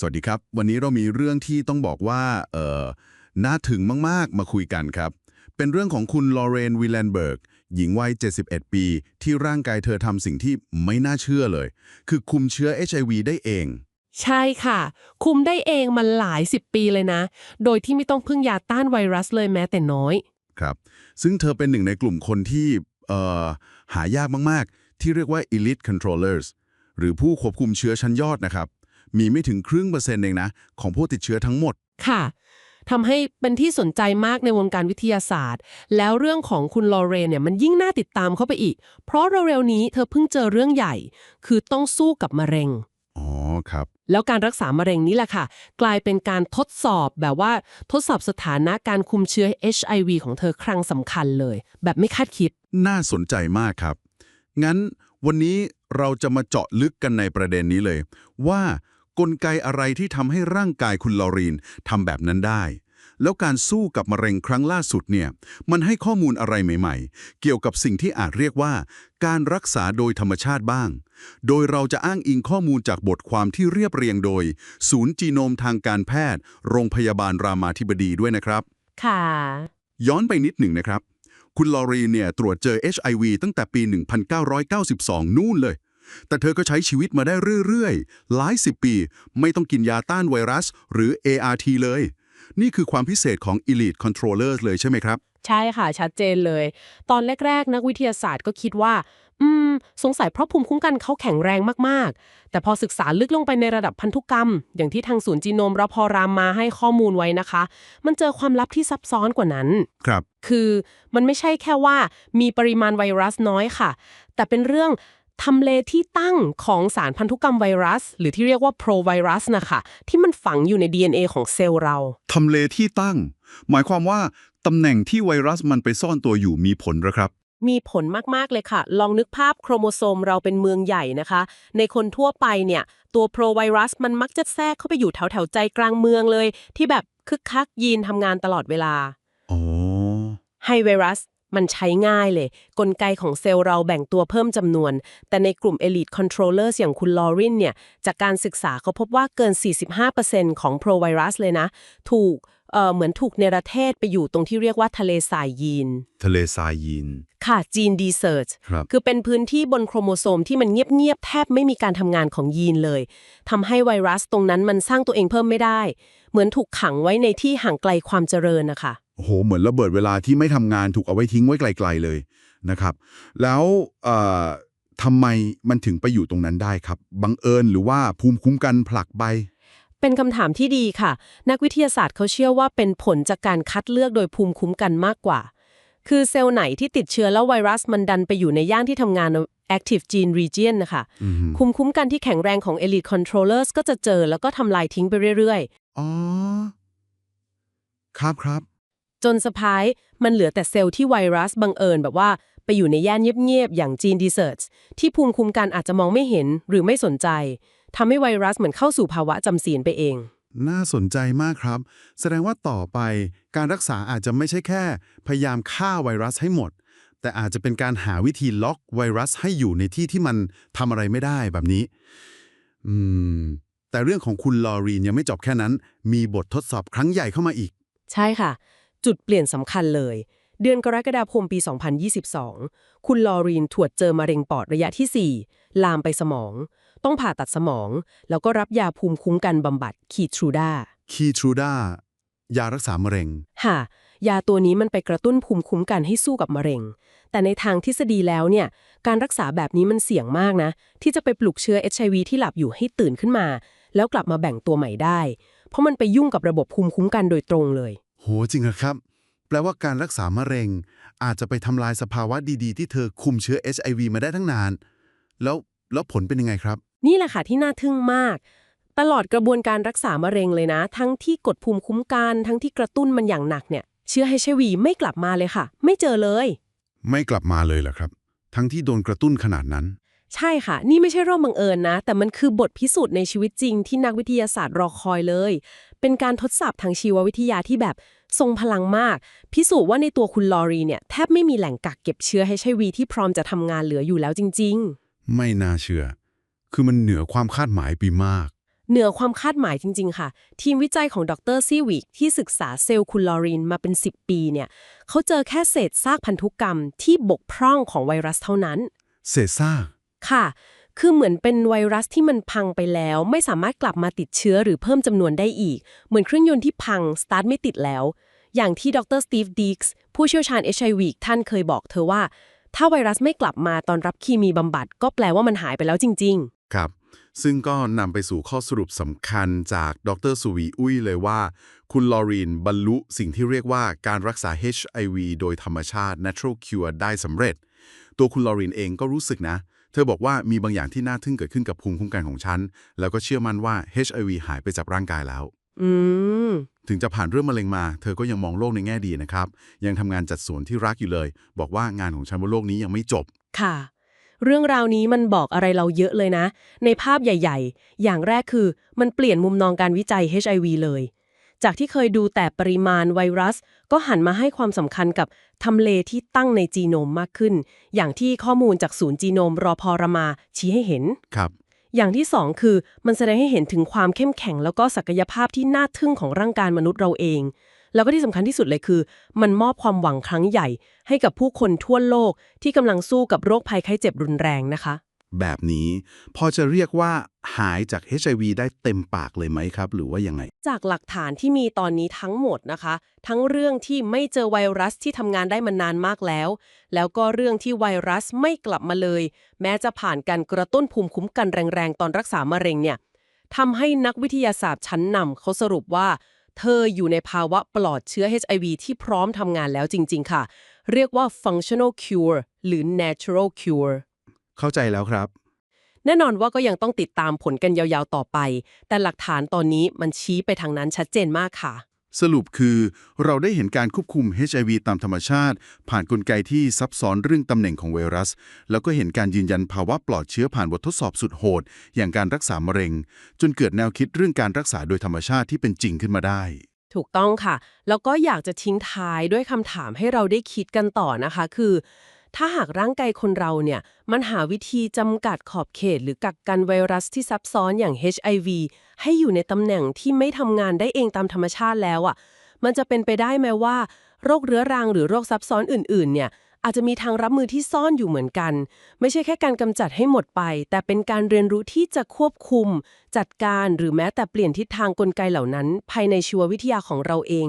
สวัสดีครับ วันนี้เรามีเรื่องที่ต้องบอกว่าเอ่อน่าถึงมาก ๆ มาคุยกันครับ เป็นเรื่องของคุณลอเรนวิลเลนเบิร์กหญิงวัย 71 ปี ที่ร่างกายเธอทำสิ่งที่ไม่น่าเชื่อเลย คือคุมเชื้อ HIV ได้เอง ใช่ค่ะ คุมได้เองมาหลายสิบปีเลยนะ โดยที่ไม่ต้องพึ่งยาต้านไวรัสเลยแม้แต่น้อย ครับ ซึ่งเธอเป็นหนึ่งในกลุ่มคนที่เอ่อหายากมาก ๆ ที่เรียกว่า elite controllers หรือผู้ควบคุมเชื้อชั้นยอดนะครับ มีไม่ถึงครึ่งเปอร์เซ็นต์เองนะ ของผู้ติดเชื้อทั้งหมด ค่ะทำให้เป็นที่สนใจมากในวงการวิทยาศาสตร์ แล้วเรื่องของคุณลอเรนเนี่ยมันยิ่งน่าติดตามเข้าไปอีก เพราะเร็วๆนี้เธอเพิ่งเจอเรื่องใหญ่ คือต้องสู้กับมะเร็ง อ๋อครับ แล้วการรักษามะเร็งนี้แหละค่ะ กลายเป็นการทดสอบแบบว่าทดสอบสถานะการคุมเชื้อ HIV ของเธอครั้งสำคัญเลย แบบไม่คาดคิด น่าสนใจมากครับ งั้นวันนี้เราจะมาเจาะลึกกันในประเด็นนี้เลย ว่า กลไกอะไรที่ทำให้ร่างกายคุณลอรีนทำแบบนั้นได้ แล้วการสู้กับมะเร็งครั้งล่าสุดเนี่ยมันให้ข้อมูลอะไรใหม่ๆ เกี่ยวกับสิ่งที่อาจเรียกว่า การรักษาโดยธรรมชาติบ้าง โดยเราจะอ้างอิงข้อมูลจากบทความที่เรียบเรียงโดย ศูนย์จีโนมทางการแพทย์ โรงพยาบาลรามาธิบดีด้วยนะครับ ค่ะ ย้อนไปนิดหนึ่งนะครับ คุณลอรีนเนี่ยตรวจเจอ HIV ตั้งแต่ปี 1992 นู่นเลย แต่เธอก็ใช้ชีวิตมาได้เรื่อยๆ หลายสิบปี ไม่ต้องกินยาต้านไวรัส หรือ ART เลย นี่คือความพิเศษของ Elite Controllers เลยใช่ไหมครับ ใช่ค่ะ ชัดเจนเลย ตอนแรก ๆ นักวิทยาศาสตร์ก็คิดว่า อืม สงสัยเพราะภูมิคุ้มกันเขาแข็งแรงมากๆ แต่พอศึกษาลึกลงไปในระดับพันธุกรรม อย่างที่ทางศูนย์จีโนมรพรามมาให้ข้อมูลไว้นะคะ มันเจอความลับที่ซับซ้อนกว่านั้น ครับ คือมันไม่ใช่แค่ว่ามีปริมาณไวรัสน้อยค่ะ แต่เป็นเรื่อง ทำเลที่ตั้งของสารพันธุกรรมไวรัส หรือที่เรียกว่าโปรไวรัสนะคะที่มันฝังอยู่ใน DNA ของเซลล์เรา ทำเลที่ตั้ง หมายความว่าตำแหน่งที่ไวรัสมันไปซ่อนตัวอยู่มีผลหรือครับ มีผลมาก ๆ เลยค่ะ ลองนึกภาพโครโมโซมเราเป็นเมืองใหญ่นะคะ ในคนทั่วไปเนี่ย ตัวโปรไวรัสมันมักจะแทรกเข้าไปอยู่แถวๆใจกลางเมืองเลย ที่แบบคึกคักยีนทำงานตลอดเวลา อ๋อไฮไวรัส มันใช้ง่ายเลย กลไกของเซลล์เราแบ่งตัวเพิ่มจำนวน แต่ในกลุ่ม Elite Controllers อย่างคุณลอรินเนี่ย จากการศึกษาเขาพบว่าเกิน 45%ของโปรไวรัสเลยนะ ถูกเอ่อเหมือนถูกเนรเทศไปอยู่ตรงที่เรียกว่าทะเลทรายยีน ทะเลทรายยีน ค่ะจีนดีเซิร์ชครับคือเป็นพื้นที่บนโครโมโซมที่มันเงียบๆ แทบไม่มีการทำงานของยีนเลยทำให้ไวรัสตรงนั้นมันสร้างตัวเองเพิ่มไม่ได้ เหมือนถูกขังไว้ในที่ห่างไกลความเจริญนะคะ โอ้โหเหมือนระเบิดเวลาที่ไม่ทำงานถูกเอาไว้ทิ้งไว้ไกล ๆเลยนะครับ แล้วเอ่อทำไมมันถึงไปอยู่ตรงนั้นได้ครับ บังเอิญหรือว่าภูมิคุ้มกันผลักไป เป็นคำถามที่ดีค่ะ นักวิทยาศาสตร์เขาเชื่อว่าเป็นผลจากการคัดเลือกโดยภูมิคุ้มกันมากกว่า คือเซลล์ไหนที่ติดเชื้อแล้วไวรัสมันดันไปอยู่ในย่านที่ทำงาน active gene region นะคะอืมภูมิคุ้มกันที่แข็งแรงของ elite controllers ก็จะเจอแล้วก็ทำลายทิ้งไปเรื่อยอ๋อ ครับครับๆ จนสุดท้ายมันเหลือแต่เซลล์ที่ไวรัสบังเอิญแบบว่าไปอยู่ในย่านเงียบๆ อย่าง gene research ที่ภูมิคุ้มกันอาจจะมองไม่เห็นหรือไม่สนใจทำให้ไวรัสเหมือนเข้าสู่ภาวะจำศีลไปเอง น่าสนใจมากครับ แสดงว่าต่อไปการรักษาอาจจะไม่ใช่แค่ พยายามฆ่าไวรัสให้หมด แต่อาจจะเป็นการหาวิธีล็อกไวรัสให้อยู่ในที่ที่มันทำอะไรไม่ได้แบบนี้ อืม แต่เรื่องของคุณลอรีนยังไม่จบแค่นั้น มีบททดสอบครั้งใหญ่เข้ามาอีก ใช่ค่ะ จุดเปลี่ยนสำคัญเลย เดือนกรกฎาคมปี 2022 คุณลอรีนตรวจเจอมะเร็งปอดระยะที่ 4 ลามไปสมอง ต้องผ่าตัดสมอง แล้วก็รับยาภูมิคุ้มกันบำบัดคีทรูดาคีทรูดายารักษามะเร็ง ค่ะ ยาตัวนี้มันไปกระตุ้นภูมิคุ้มกันให้สู้กับมะเร็ง แต่ในทางทฤษฎีแล้วเนี่ย การรักษาแบบนี้มันเสี่ยงมากนะ ที่จะไปปลุกเชื้อ HIV ที่หลับอยู่ให้ตื่นขึ้นมา แล้วกลับมาแบ่งตัวใหม่ได้ เพราะมันไปยุ่งกับระบบภูมิคุ้มกันโดยตรงเลย โหจริงเหรอครับ แปลว่าการรักษามะเร็ง อาจจะไปทำลายสภาวะดีๆ ที่เธอคุมเชื้อ HIV มาได้ทั้งนาน แล้วแล้วผลเป็นยังไงครับ นี่แหละค่ะที่น่าทึ่งมาก ตลอดกระบวนการรักษามะเร็งเลยนะ ทั้งที่กดภูมิคุ้มกันทั้งที่กระตุ้นมันอย่างหนักเนี่ย เชื้อ HIV ไม่กลับมาเลยค่ะ ไม่เจอเลย ไม่กลับมาเลยเหรอครับ ทั้งที่โดนกระตุ้นขนาดนั้น ใช่ค่ะ นี่ไม่ใช่เรื่องบังเอิญนะ แต่มันคือบทพิสูจน์ในชีวิตจริงที่นักวิทยาศาสตร์รอคอยเลย เป็นการทดสอบทางชีววิทยาที่แบบทรงพลังมาก พิสูจน์ว่าในตัวคุณลอรีเนี่ยแทบไม่มีแหล่งกักเก็บเชื้อ HIV ที่พร้อมจะทำงานเหลืออยู่แล้วจริงไม่น่าเชื่อ คือมันเหนือความคาดหมายไปมากๆเหนือความคาดหมายจริง ๆ ค่ะ ทีมวิจัยของดรซีวิกที่ศึกษาเซลล์คุณลอรีนมาเป็น 10 ปีเนี่ยเขาเจอแค่เศษซากพันธุกรรมที่บกพร่องของไวรัสเท่านั้น เศษซาก ค่ะ คือเหมือนเป็นไวรัสที่มันพังไปแล้ว ไม่สามารถกลับมาติดเชื้อหรือเพิ่มจำนวนได้อีก เหมือนเครื่องยนต์ที่พังสตาร์ทไม่ติดแล้ว อย่างที่ดรสตีฟดีกส์ผู้เชี่ยวชาญ HIV ท่านเคยบอกเธอว่า ถ้าไวรัสไม่กลับมาตอนรับคีมีบำบัด ก็แปลว่ามันหายไปแล้วจริง ๆ ครับซึ่งก็นำไปสู่ข้อสรุปสำคัญจากดรสุวีอุ้ยเลยว่า คุณลอรีนบรรลุสิ่งที่เรียกว่าการรักษา HIV โดยธรรมชาติ natural cure ได้สำเร็จ ตัวคุณลอรีนเองก็รู้สึกนะ เธอบอกว่ามีบางอย่างที่น่าทึ่งเกิดขึ้นกับภูมิคุ้มกันของฉัน แล้วก็เชื่อมั่นว่า HIV หายไปจากร่างกายแล้วๆอืม ถึงจะผ่านเรื่องมะเร็งมา เธอก็ยังมองโลกในแง่ดีนะครับ ยังทำงานจัดสวนที่รักอยู่เลย บอกว่างานของฉันบนโลกนี้ยังไม่จบ ค่ะ เรื่องราวนี้มันบอกอะไรเราเยอะเลยนะ ในภาพใหญ่ ๆ อย่างแรกคือมันเปลี่ยนมุมมองการวิจัย HIV เลย จากที่เคยดูแต่ปริมาณไวรัส ก็หันมาให้ความสำคัญกับทำเลที่ตั้งในจีโนมมากขึ้น อย่างที่ข้อมูลจากศูนย์จีโนมรอพอรมาชี้ให้เห็น ครับ อย่างที่สองคือมันแสดงให้เห็นถึงความเข้มแข็งแล้วก็ศักยภาพที่น่าทึ่งของร่างกายมนุษย์เราเอง แล้วก็ที่สำคัญที่สุดเลยคือ มันมอบความหวังครั้งใหญ่ ให้กับผู้คนทั่วโลกที่กำลังสู้กับโรคภัยไข้เจ็บรุนแรงนะคะ แบบนี้ พอจะเรียกว่าหายจาก HIV ได้เต็มปากเลยไหมครับ หรือว่ายังไง จากหลักฐานที่มีตอนนี้ทั้งหมดนะคะ ทั้งเรื่องที่ไม่เจอไวรัสที่ทำงานได้มานานมากแล้ว แล้วก็เรื่องที่ไวรัสไม่กลับมาเลย แม้จะผ่านการกระตุ้นภูมิคุ้มกันแรงๆ ตอนรักษามะเร็งเนี่ยทำให้นักวิทยาศาสตร์ชั้นนำเขาสรุปว่า เธออยู่ในภาวะปลอดเชื้อ HIV ที่พร้อมทำงานแล้วจริง ๆ ค่ะ เรียกว่า functional cure หรือ natural cure เข้าใจแล้วครับ แน่นอนว่าก็ยังต้องติดตามผลกันยาวๆต่อไป แต่หลักฐานตอนนี้มันชี้ไปทางนั้นชัดเจนมากค่ะ สรุปคือเราได้เห็นการควบคุม HIV ตามธรรมชาติ ผ่านนกลไกที่ซับซ้อนเรื่องตำแหน่งของไวรัส แล้วก็เห็นการยืนยันภาวะปลอดเชื้อผ่านบททดสอบสุดโหด อย่างการรักษามะเร็ง จนเกิดแนวคิดเรื่องการรักษาโดยธรรมชาติที่เป็นจริงขึ้นมาได้ ถูกต้องค่ะ แล้วก็อยากจะทิ้งท้ายด้วยคำถามให้เราได้คิดกันต่อนะคะ คือ ถ้าหากร่างกายคนเราเนี่ย มันหาวิธีจำกัดขอบเขตหรือกักกันไวรัสที่ซับซ้อนอย่าง HIV ให้อยู่ในตำแหน่งที่ไม่ทำงานได้เองตามธรรมชาติแล้วอะ่ะ มันจะเป็นไปได้ไหมว่า โรคเรื้อรังหรือโรคซับซ้อนอื่น ๆ เนี่ยอาจจะมีทางรับมือที่ซ่อนอยู่เหมือนกัน ไม่ใช่แค่การกำจัดให้หมดไป แต่เป็นการเรียนรู้ที่จะควบคุม จัดการหรือแม้แต่เปลี่ยนทิศทางกลไกเหล่านั้น ภายในชีววิทยาของเราเอง